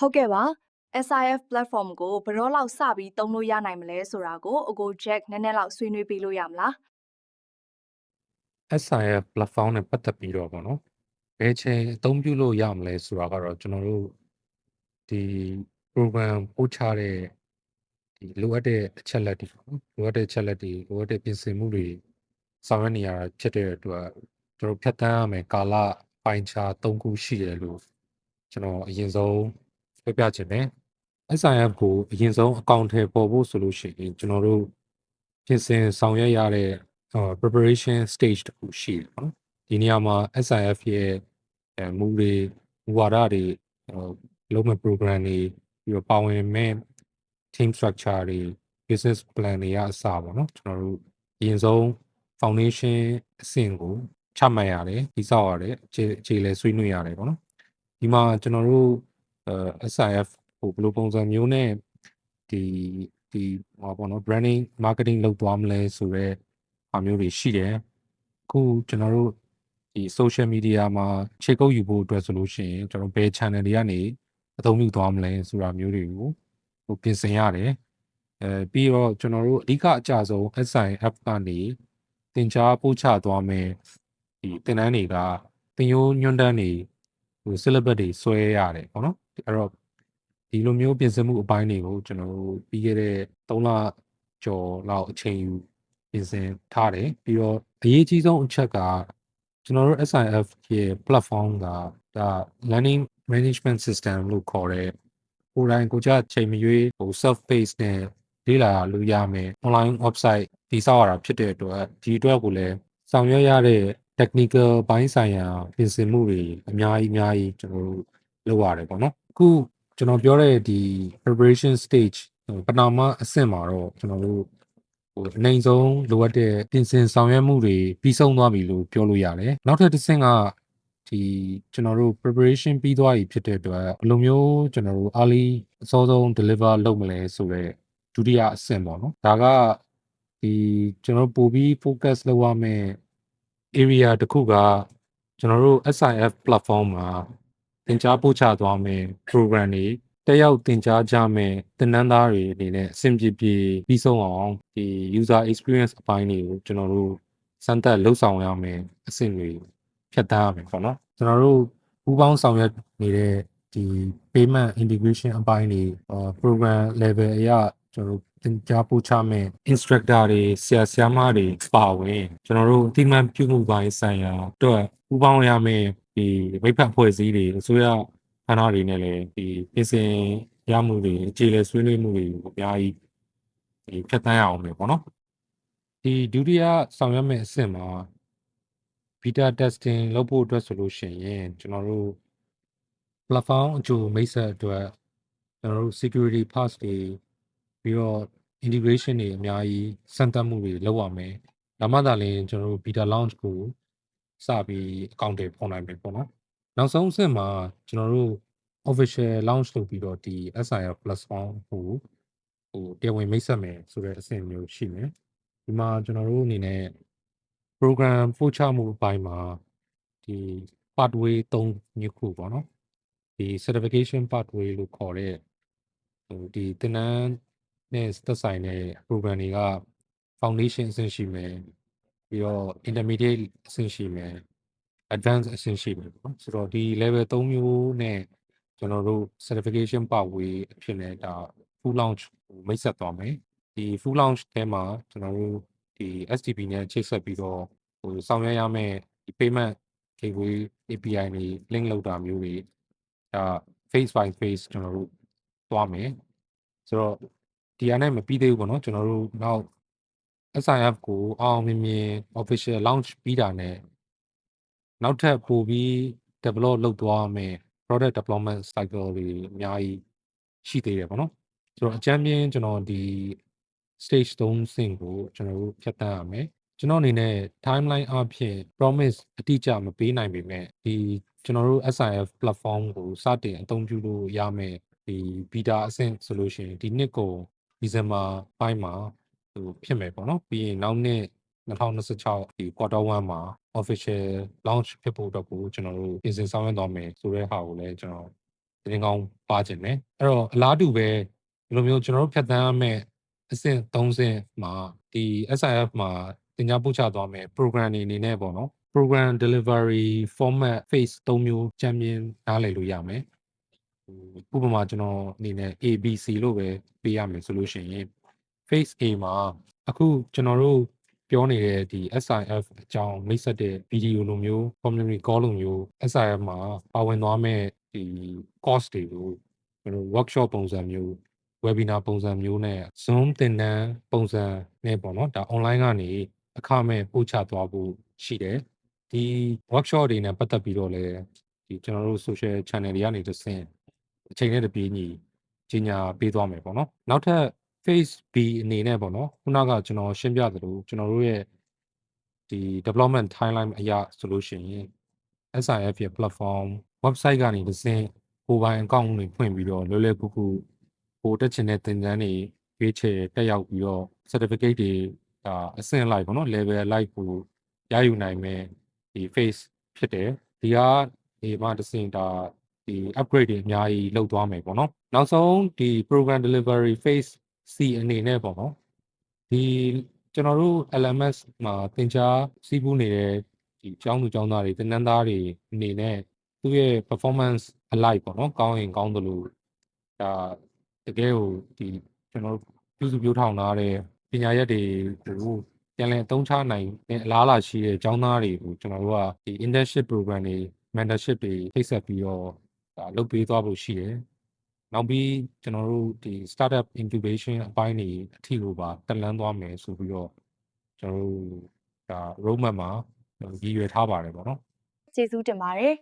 ဟုတ်ကဲ့ပါ SIF platform ကိုဘယ်တော့လောက်စပြီးသုံးလို့ရနိုင်မလဲဆိုတာကိုအကို Jack နည်းနည်းလောက်ဆွေးနွေးပေးလို့ရမလား SIF platform နဲ့ပတ်သက်ပြီးတော့ပေါ့နော်ဘယ်ချိန်အသုံးပြုလို့ရမလဲဆိုတာကတော့ကျွန်တော်တို့ဒီ program ပို့ချတဲ့ဒီလိုအပ်တဲ့အချက်လက်တွေပေါ့နော်လိုအပ်တဲ့အချက်လက်တွေလိုအပ်တဲ့ပြင်ဆင်မှုတွေဆောင်ရွက်နေရတာဖြစ်တဲ့အတွက်ကျွန်တော်ဖြတ်တန်းရမယ်ကာလပိုင်းခြား၃ခုရှိတယ်လို့ကျွန်တော်အရင်ဆုံး ပြပြချင်တယ် SIF ကိုအရင်ဆုံးအကောင့်ထဲပေါ်ဖို့ဆိုလို့ရှိရင်ကျွန်တော်တို့ပြင်ဆင်ဆောင်ရွက်ရတဲ့ uh, preparation stage တခုရှိတယ်ပေါ့နော်ဒီနေရာမှာ SIF ရဲ့အဲမူတွေမူဝါဒတွေဟိုလုံးမဲ့ program တွေပြီးတော့ပါဝင်မဲ့ team structure တွေ business plan တွေရအစပေါ့နော်ကျွန်တော်တို့အရင်ဆုံး foundation အဆင့်ကိုချမှတ်ရတယ်ဒီဆောက်ရတယ်အခြေအခြေလဲဆွေးနွေးရတယ်ပေါ့နော်ဒီမှာကျွန်တော်တို့အဲ SIF ဟိုဘယ်လိုပုံစံမျိုးနဲ့ဒီဒီဟောပေါ့နော် branding marketing လုပ်သွားမလဲဆိုတော့အမျိုးတွေရှိတယ်အခုကျွန်တော်တို့ဒီ social media မှာခြေကုပ်ယူဖို့အတွက်ဆိုလို့ရှိရင်ကျွန်တော်ဘယ် channel တွေကနေအသုံးပြုသွားမလဲဆိုတာမျိုးတွေကိုဟိုပြင်ဆင်ရတယ်အဲပြီးတော့ကျွန်တော်တို့အဓိကအကြဆုံး SI app ကနေသင်ကြားပို့ချသွားမယ်ဒီသင်တန်းတွေကသင်ရိုးညွှန်းတန်းတွေဟို syllabus တွေဆွဲရတယ်ပေါ့နော် အဲ့တော့ဒီလိုမျိုးပြင်ဆင်မှုအပိုင်းတွေကိုကျွန်တော်တို့ပြီးခဲ့တဲ့3လကျော်လောက်အချိန်ယူပြင်ဆင်ထားတယ်ပြီးတော့အရေးကြီးဆုံးအချက်ကကျွန်တော်တို့ SIF ရဲ့ platform ကဒါ learning management system လို့ခေါ်တဲ့ကိုယ်တိုင်ကိုယ်ကျချိန်မရွေးဟို self paced နဲ့လေ့လာလို့ရမယ် online website တည်ဆောက်ရတာဖြစ်တဲ့အတွက်ဒီအတွက်ကိုလည်းဆောင်ရွက်ရတဲ့ technical ဘိုင်းဆိုင်ရာပြင်ဆင်မှုတွေအများကြီးအများကြီးကျွန်တော်တို့လုပ်ရတယ်ပေါ့နော် အခုကျွန်တော်ပြောတဲ့ဒီ preparation stage ဟိုပထမအဆင့်မှာတော့ကျွန်တော်တို့ဟိုအနိုင်ဆုံးလိုအပ်တဲ့ပြင်ဆင်ဆောင်ရွက်မှုတွေပြီးဆုံးသွားပြီလို့ပြောလို့ရတယ်နောက်ထပ်တစ်ဆင့်ကဒီကျွန်တော်တို့ preparation ပြီးသွားပြီဖြစ်တဲ့အတွက်ဘယ်လိုမျိုးကျွန်တော်တို့ early အစောဆုံး deliver လုပ်မလဲဆိုတော့ဒုတိယအဆင့်ပေါ့နော်ဒါကဒီကျွန်တော်တို့ပို့ပြီး focus လုပ်ရမယ့် area တစ်ခုကကျွန်တော်တို့ SIF platform မှာ သင်ကြားပို့ချသွားမယ် program တွေတက်ရောက်သင်ကြားကြမယ်သင်တန်းသားတွေအနေနဲ့အဆင်ပြေပြေပြီးဆုံးအောင်ဒီ user experience အပိုင်းတွေကိုကျွန်တော်တို့စမ်းသပ်လှုပ်ဆောင်ရမယ်အဆင့်တွေဖြတ်တန်းရမယ်ပေါ့နော်ကျွန်တော်တို့ပူးပေါင်းဆောင်ရွက်နေတဲ့ဒီ payment integration အပိုင်းတွေ program level အရကျွန်တော်တို့သင်ကြားပို့ချမဲ့ instructor တွေဆရာဆရာမတွေပါဝင်ကျွန်တော်တို့အတိအမှန်ပြုမှုပိုင်းဆိုင်ရာအတွက်ပူးပေါင်းရမယ့် ဒီမိဖက်ဖွဲ့စည်းတွေအစိုးရဌာနတွေနဲ့လည်းဒီပြင်ဆင်ရမှုတွေအခြေလဲဆွေးနွေးမှုတွေအများကြီးဒီဖြတ်တန်းရအောင်ပဲပေါ့နော်ဒီဒုတိယဆောင်ရွက်မယ့်အဆင့်မှာ beta testing လုပ်ဖို့အတွက်ဆိုလို့ရှိရင်ကျွန်တော်တို့ platform အကျိုးမိတ်ဆက်အတွက်ကျွန်တော်တို့ security pass တွေပြီးတော့ integration တွေအများကြီးစမ်းသပ်မှုတွေလုပ်ရမယ်။ဒါမှသာလျှင်ကျွန်တော်တို့ beta launch ကို စပြီးအကောင့်တွေဖော်နိုင်မယ်ပေါ့နော်။နောက်ဆုံးအဆင့်မှာကျွန်တော်တို့ official launch လုပ်ပြီးတော့ဒီ SIR platform ကိုဟိုတရားဝင်မိတ်ဆက်မယ်ဆိုတဲ့အဆင့်မျိုးရှိမယ်။ဒီမှာကျွန်တော်တို့အနေနဲ့ program ပို့ချမှုအပိုင်းမှာဒီ pathway 3မျိုးခုပေါ့နော်။ဒီ certification pathway လို့ခေါ်တဲ့ဟိုဒီသင်တန်းနဲ့သက်ဆိုင်တဲ့ program တွေက foundation အဆင့်ရှိမယ် ပြီးတော့ intermediate အဆင့်ရှိမယ် advanced အဆင့်ရှိမယ်ပေါ့နော်ဆိုတော့ဒီ level 3မျိုးနဲ့ကျွန်တော်တို့ certification pathway အဖြစ်နဲ့ဒါ full launch ကိုမိတ်ဆက်သွားမယ်ဒီ full launch ထဲမှာကျွန်တော်တို့ဒီ STP နဲ့ချိတ်ဆက်ပြီးတော့ဟိုဆောင်ရွက်ရမယ့်ဒီ payment gateway API တွေ link လုပ်တာမျိုးတွေဒါ face by face ကျွန်တော်တို့သွားမယ်ဆိုတော့ဒီအနဲ့မပြီးသေးဘူးပေါ့နော်ကျွန်တော်တို့နောက် SIF ကိုအောင်မြင်မြင် official launch ပြီးတာနဲ့နောက်ထပ်ပို့ပြီး develop လုပ်သွားမယ် product development cycle တွေအများကြီးရှိသေးတယ်ပေါ့နော်ဆိုတော့အကြမ်းပြင်းကျွန်တော်ဒီ stage 3ဆင့်ကိုကျွန်တော်တို့ဖြတ်တန်းရမယ်ကျွန်တော်အနေနဲ့ timeline အဖြစ် promise အတိအကျမပေးနိုင်ပေမဲ့ဒီကျွန်တော်တို့ SIF platform ကိုစတင်အသုံးပြုလို့ရမယ်ဒီ beta အဆင့်ဆိုလို့ရှိရင်ဒီနှစ်ကိုဒီဇင်ဘာပိုင်းမှာ ဟိုဖြစ်မယ်ပေါ့နော်ပြီးရင်နောက်နှစ်2026ဒီ quarter 1မှာ official launch ဖြစ်ဖို့အတွက်ကိုကျွန်တော်တို့ပြင်ဆင်ဆောင်ရွက်သွားမယ်ဆိုတဲ့ဟာကိုလည်းကျွန်တော်သတင်းကောင်းပါခြင်းတယ်အဲ့တော့အလားတူပဲဒီလိုမျိုးကျွန်တော်တို့ဖြတ်သန်းရမယ့်အဆင့်၃ဆင့်မှာဒီ SIF မှာတင် जा ပို့ချသွားမယ် program တွေအနေနဲ့ပေါ့နော် program delivery format phase ၃မျိုးချမ်းမြင်နားလည်လို့ရမယ်ဟိုဥပမာကျွန်တော်အနေနဲ့ ABC လို့ပဲပေးရမယ်ဆိုလို့ရှိရင် phase A မှာအခုကျွန်တော်တို့ပြောနေတဲ့ဒီ SIF အကြောင်းမိတ်ဆက်တဲ့ video လိုမျိုး community call လိုမျိုး SIF မှာပါဝင်သွားမဲ့ဒီ course တွေကိုကျွန်တော် workshop ပုံစံမျိုး webinar ပုံစံမျိုးနဲ့ Zoom သင်တန်းပုံစံနဲ့ပေါ့နော်ဒါ online ကနေအခမဲ့ပို့ချသွားဖို့ရှိတယ်ဒီ workshop တွေနဲ့ပတ်သက်ပြီးတော့လည်းဒီကျွန်တော်တို့ social channel တွေကနေတစ်ဆင့်အချိန်နဲ့တပြေးညီကြီးညာပေးသွားမယ်ပေါ့နော်နောက်ထပ် phase B အနေနဲ့ပေါ့နော်ခုနကကျွန်တော်ရှင်းပြသလိုကျွန်တော်တို့ရဲ့ဒီ development timeline အရဆိုလို့ရှိရင် SIF ရဲ့ platform website ကနေတစ်ဆင့်ကိုယ်ပိုင် account တွေဖွင့်ပြီးတော့လွယ်လွယ်ကူကူကိုတက်ချင်တဲ့သင်တန်းတွေရွေးချယ်တက်ရောက်ပြီးတော့ certificate တွေဒါအဆင့်လိုက်ပေါ့နော် level လိုက်ကိုရယူနိုင်မယ်ဒီ phase ဖြစ်တယ်ဒီကဒီမှာတစ်ဆင့်ဒါဒီ upgrade တွေအများကြီးလုပ်သွားမယ်ပေါ့နော်နောက်ဆုံးဒီ program delivery phase C အနေနဲ့ပေါ့နော်ဒီကျွန်တော်တို့ LMS မှာသင် जा စီးပူးနေတဲ့ဒီကျောင်းသူကျောင်းသားတွေသင်တန်းသားတွေအနေနဲ့သူ့ရဲ့ performance အလိုက်ပေါ့နော်ကောင်းရင်ကောင်းသလိုဒါတကယ်ကိုဒီကျွန်တော်တို့ပြုစုပြောထောင်ထားတဲ့ပညာရက်တွေကိုပြန်လည်အသုံးချနိုင်တဲ့အလားအလာရှိတဲ့ကျောင်းသားတွေကိုကျွန်တော်တို့ကဒီ internship program တွေ mentorship တွေထိတ်ဆက်ပြီးတော့ဒါလုပ်ပေးသွားဖို့ရှိတယ် နောက်ပြီးကျွန်တော်တို့ဒီ startup incubation အပိုင်းတွေအထီကိုပါတက်လန်းသွားမယ်ဆိုပြီးတော့ကျွန်တော်တို့ဒါ roadmap မှာရည်ရွယ်ထားပါတယ်ပေါ့နော်ကျေးဇူးတင်ပါတယ်